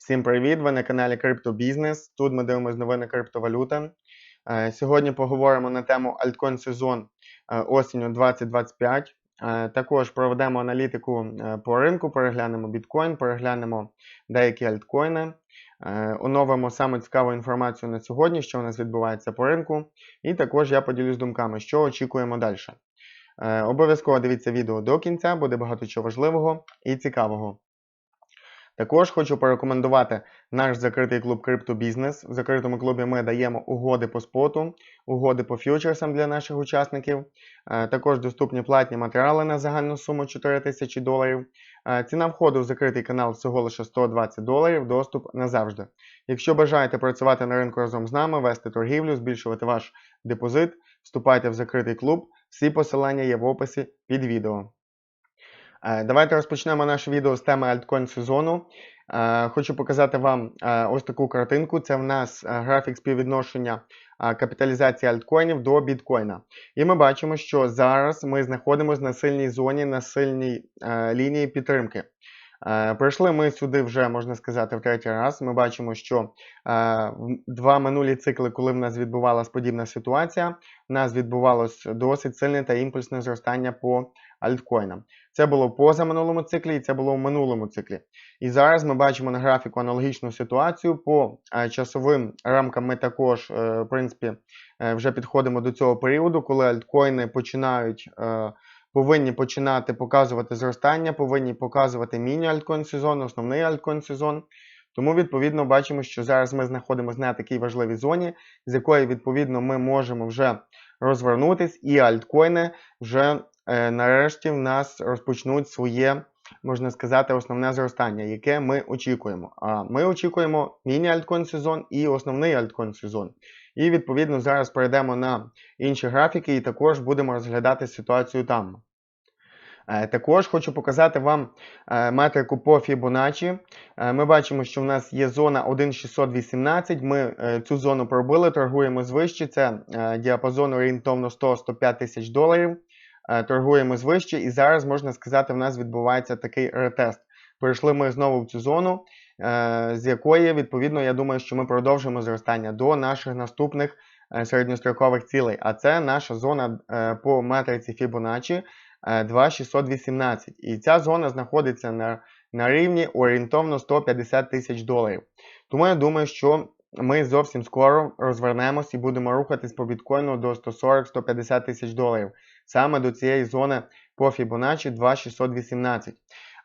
Всім привіт! Ви на каналі Криптобізнес. Тут ми дивимося новини криптовалюти. Е, Сьогодні поговоримо на тему альткоін сезон е, осінню 2025. Е, Також проведемо аналітику по ринку, переглянемо біткоін, переглянемо деякі альткоїни. Оновимо саме цікаву інформацію на сьогодні, що у нас відбувається по ринку. І також я поділюсь думками, що очікуємо далі. Обов'язково дивіться відео до кінця, буде багато чого важливого і цікавого. Також хочу порекомендувати наш закритий клуб Криптобізнес. В закритому клубі ми даємо угоди по споту, угоди по фьючерсам для наших учасників. Е, Також доступні платні матеріали на загальну суму 4 тисячі доларів. Е, Ціна входу в закритий канал всього лише 120 доларів, доступ назавжди. Якщо бажаєте працювати на ринку разом з нами, вести торгівлю, збільшувати ваш депозит, вступайте в закритий клуб. Всі посилання є в описі під відео. Е, Давайте розпочнемо наше відео з теми альткоін сезону. Е, Хочу показати вам е, ось таку картинку. Це в нас графік співвідношення капіталізації альткоїнів до біткоїна. І ми бачимо, що зараз ми знаходимося на сильній зоні, на сильній лінії підтримки. Прийшли ми сюди вже, можна сказати, в третій раз. Ми бачимо, що два минулі цикли, коли в нас відбувалася подібна ситуація, в нас відбувалось досить сильне та імпульсне зростання по альткоїнам. Це було в позаминулому циклі, і це було в минулому циклі. І зараз ми бачимо на графіку аналогічну ситуацію. По е, часовим рамкам ми також, е, в принципі, е, вже підходимо до цього періоду, коли альткоїни починають. Повинні починати показувати зростання, повинні показувати міні-альткоін сезон, основний альткоін сезон. Тому, відповідно, бачимо, що зараз ми знаходимося на такій важливій зоні, з якої, відповідно, ми можемо вже розвернутись, і альткоїни вже нарешті в нас розпочнуть своє, можна сказати, основне зростання, яке ми очікуємо. А ми очікуємо міні-альткоін сезон і основний альткоін сезон. І відповідно зараз перейдемо на інші графіки і також будемо розглядати ситуацію там. Е, Також хочу показати вам е, метрику по Fibonacci. Е, Ми бачимо, що в нас є зона 1,618. Ми е, цю зону пробили, торгуємо звище. Це е, діапазон орієнтовно 100-105 тисяч доларів. Е, Торгуємо звище, і зараз можна сказати, в нас відбувається такий ретест. Прийшли ми знову в цю зону, е, з якої, відповідно, я думаю, що ми продовжимо зростання до наших наступних е, середньострокових цілей. А це наша зона по метриці Fibonacci е, 2,618. І ця зона знаходиться на, на рівні орієнтовно 150 тисяч доларів. Тому я думаю, що ми зовсім скоро розвернемось і будемо рухатись по біткоїну до 140-150 тисяч доларів. Саме до цієї зони по Fibonacci 2,618.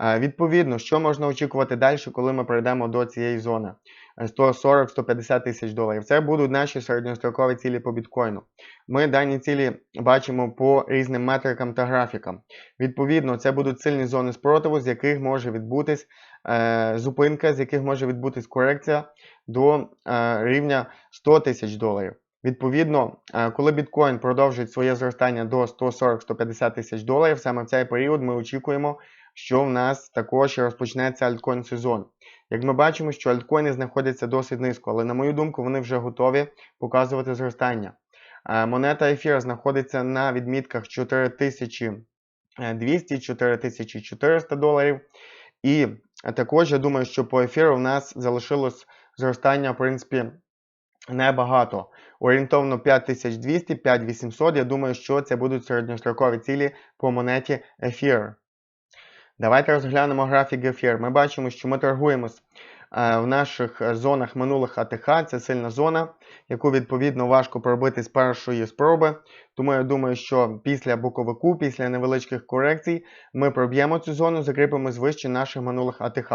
Е, Відповідно, що можна очікувати далі, коли ми прийдемо до цієї зони? Е, 140-150 тисяч доларів. Це будуть наші середньострокові цілі по біткоїну. Ми дані цілі бачимо по різним метрикам та графікам. Відповідно, це будуть сильні зони спротиву, з яких може відбутись е, зупинка, з яких може відбутись корекція до е, рівня 100 тисяч доларів. Відповідно, е, коли біткоін продовжить своє зростання до 140-150 тисяч доларів, саме в цей період ми очікуємо, що в нас також розпочнеться альткоін сезон. Як ми бачимо, що альткоїни знаходяться досить низько, але на мою думку, вони вже готові показувати зростання. Е, Монета ефір знаходиться на відмітках 4200-4400 доларів. І також я думаю, що по ефіру в нас залишилось зростання, в принципі, небагато. Орієнтовно 5200-5800. Я думаю, що це будуть середньострокові цілі по монеті ефір. Давайте розглянемо графік ефір. Ми бачимо, що ми торгуємось е, в наших е, зонах минулих АТХ. Це сильна зона, яку відповідно важко пробити з першої спроби. Тому я думаю, що після боковику, після невеличких корекцій, ми проб'ємо цю зону, закріпимо вище наших минулих АТХ.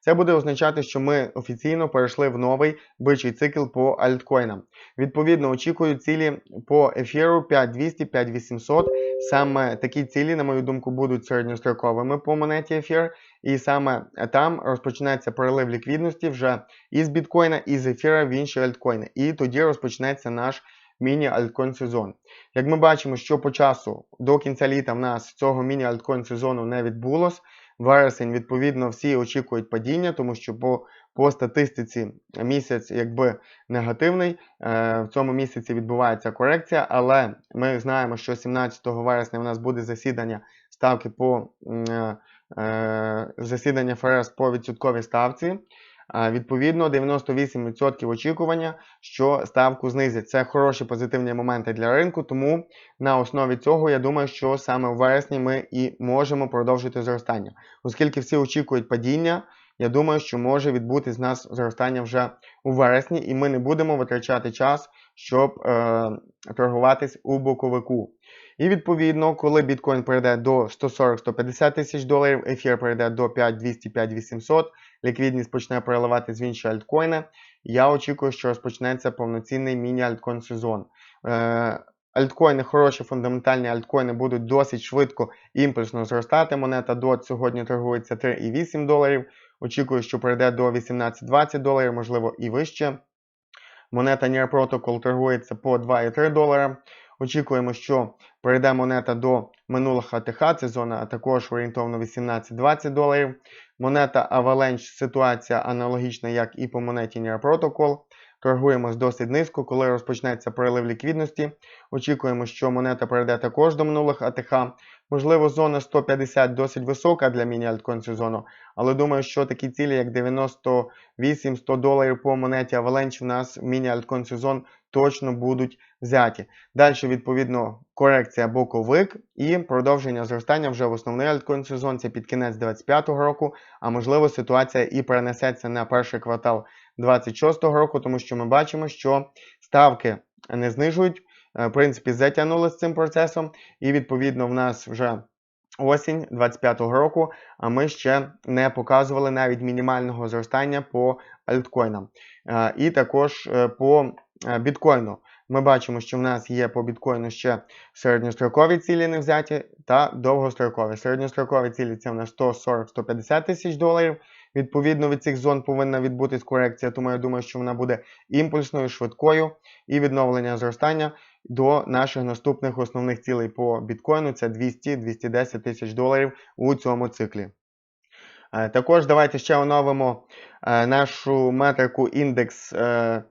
Це буде означати, що ми офіційно перейшли в новий бичий цикл по альткоїнам. Відповідно, очікую цілі по ефіру 5200, 5800. Саме такі цілі, на мою думку, будуть середньостроковими по монеті ефір. І саме там розпочнеться перелив ліквідності вже із біткоїна, і з ефіра в інші альткоїни. І тоді розпочнеться наш міні-альткоін сезон. Як ми бачимо, що по часу до кінця літа в нас цього міні-альткоін сезону не відбулось. Вересень, відповідно, всі очікують падіння, тому що по по статистиці місяць якби негативний. Е, в цьому місяці відбувається корекція, але ми знаємо, що 17 вересня у нас буде засідання ставки по е, засідання ФРС по відсотковій ставці. Відповідно, 98% очікування, що ставку знизять. Це хороші позитивні моменти для ринку, тому на основі цього я думаю, що саме в вересні ми і можемо продовжити зростання. Оскільки всі очікують падіння, я думаю, що може відбутись в нас зростання вже у вересні, і ми не будемо витрачати час, щоб е, торгуватись у боковику. І відповідно, коли біткоін перейде до 140-150 тисяч доларів, ефір перейде до 5200-5800, ліквідність почне переливати з інші альткоїни, я очікую, що розпочнеться повноцінний міні-альткоін сезон. Е, Альткоїни, хороші фундаментальні альткоїни будуть досить швидко імпульсно зростати. Монета DOT сьогодні торгується 3,8 доларів. Очікую, що перейде до 18-20 доларів, можливо, і вище. Монета Near Protocol торгується по 2,3 долара. Очікуємо, що перейде монета до минулих АТХ, це зона а також орієнтовно 18-20 доларів. Монета Avalanche ситуація аналогічна, як і по монеті Near Protocol. Торгуємось досить низько, коли розпочнеться перелив ліквідності. Очікуємо, що монета перейде також до минулих АТХ. Можливо, зона 150 досить висока для міні-альткоін сезону, але думаю, що такі цілі, як 98-100 доларів по монеті Avalanche в нас міні-альткоін сезон точно будуть взяті. Далі, відповідно, корекція боковик і продовження зростання вже в основний альткоін сезон, це під кінець 2025 року, а можливо ситуація і перенесеться на перший квартал 2026 року, тому що ми бачимо, що ставки не знижують. Е, В принципі, затягнули з цим процесом, і відповідно в нас вже осінь 25-го року, а ми ще не показували навіть мінімального зростання по альткоїнам. Е, І також е, по біткоїну. Ми бачимо, що в нас є по біткоїну ще середньострокові цілі не взяті та довгострокові. Середньострокові цілі це в нас 140-150 тисяч доларів. Відповідно від цих зон повинна відбутись корекція, тому я думаю, що вона буде імпульсною, швидкою і відновлення зростання до наших наступних основних цілей по біткоїну це 200-210 тисяч доларів у цьому циклі. Е, Також давайте ще оновимо е, нашу метрику індекс е, е,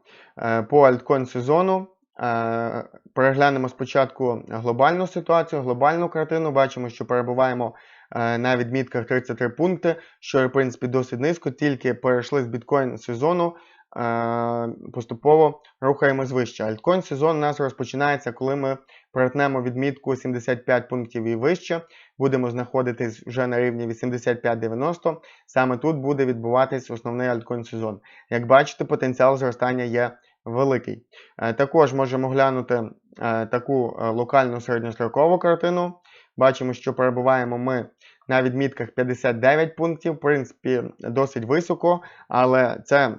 по альткоін сезону. Е, Переглянемо спочатку глобальну ситуацію, глобальну картину. Бачимо, що перебуваємо е, на відмітках 33 пункти, що в принципі досить низько, тільки перейшли з біткоін сезону. е, Поступово рухаємось вище. Альткоін сезон у нас розпочинається, коли ми перетнемо відмітку 75 пунктів і вище. Будемо знаходитись вже на рівні 85-90. Саме тут буде відбуватись основний альткоін сезон. Як бачите, потенціал зростання є великий. Е, Також можемо глянути е, таку е, локальну середньострокову картину. Бачимо, що перебуваємо ми на відмітках 59 пунктів, в принципі, досить високо, але це е,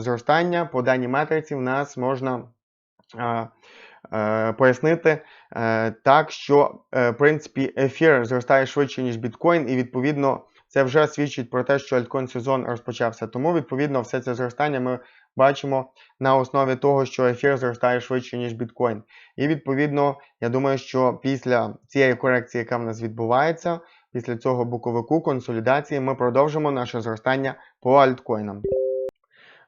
зростання по даній метриці в нас можна е, пояснити е, так, що е, в принципі ефір зростає швидше, ніж біткоін, і відповідно це вже свідчить про те, що альткоін сезон розпочався. Тому, відповідно, все це зростання ми бачимо на основі того, що ефір зростає швидше, ніж біткоін. І відповідно, я думаю, що після цієї корекції, яка в нас відбувається, після цього боковику консолідації, ми продовжимо наше зростання по альткоїнам.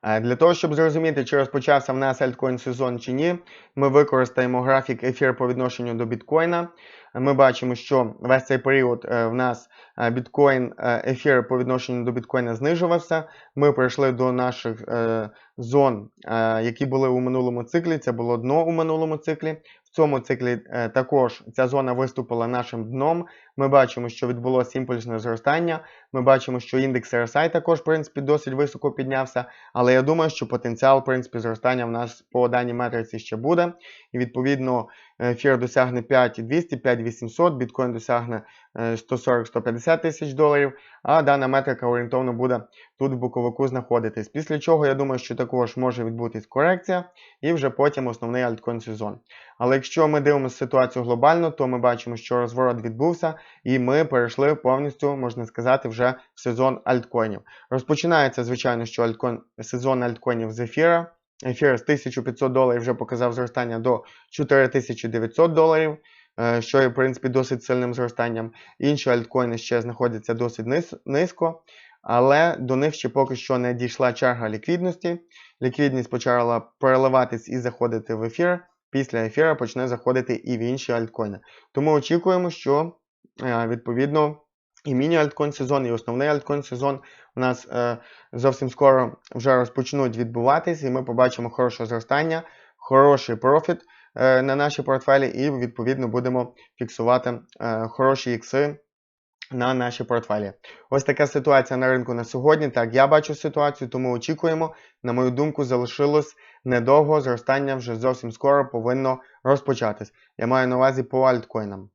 Для того, щоб зрозуміти, чи розпочався в нас альткоін сезон чи ні, ми використаємо графік ефір по відношенню до біткоїна. Ми бачимо, що весь цей період е, в нас е, біткоін е, ефір по відношенню до біткоїна знижувався. Ми прийшли до наших зон, які були у минулому циклі. Це було дно у минулому циклі. В цьому циклі також ця зона виступила нашим дном. Ми бачимо, що відбулося імпульсне зростання. Ми бачимо, що індекс RSI також, в принципі, досить високо піднявся. Але я думаю, що потенціал, в принципі, зростання в нас по даній метриці ще буде. І відповідно ефір досягне 5200, 5800, біткоін досягне е, 140-150 тисяч доларів, а дана метрика орієнтовно буде тут в боковику знаходитись. Після чого я думаю, що також може відбутись корекція і вже потім основний альткоін сезон. Але якщо ми дивимося ситуацію глобально, то ми бачимо, що розворот відбувся, і ми перейшли повністю, можна сказати, вже в сезон альткоїнів. Розпочинається, звичайно, що альткоін, сезон альткоїнів з ефіра. Ефір з 1500 доларів вже показав зростання до 4900 доларів, е, що є, в принципі, досить сильним зростанням. Інші альткоїни ще знаходяться досить низько, але до них ще поки що не дійшла черга ліквідності. Ліквідність почала переливатись і заходити в ефір. Після ефіра почне заходити і в інші альткоїни. Тому очікуємо, що е, відповідно І міні-альткоін сезон, і основний альткоін сезон у нас е, зовсім скоро вже розпочнуть відбуватись, і ми побачимо хороше зростання, хороший профіт е, на наші портфелі, і відповідно будемо фіксувати е, хороші ікси на наші портфелі. Ось така ситуація на ринку на сьогодні. Так, я бачу ситуацію, тому очікуємо. На мою думку, залишилось недовго. Зростання вже зовсім скоро повинно розпочатись. Я маю на увазі по альткоїнам.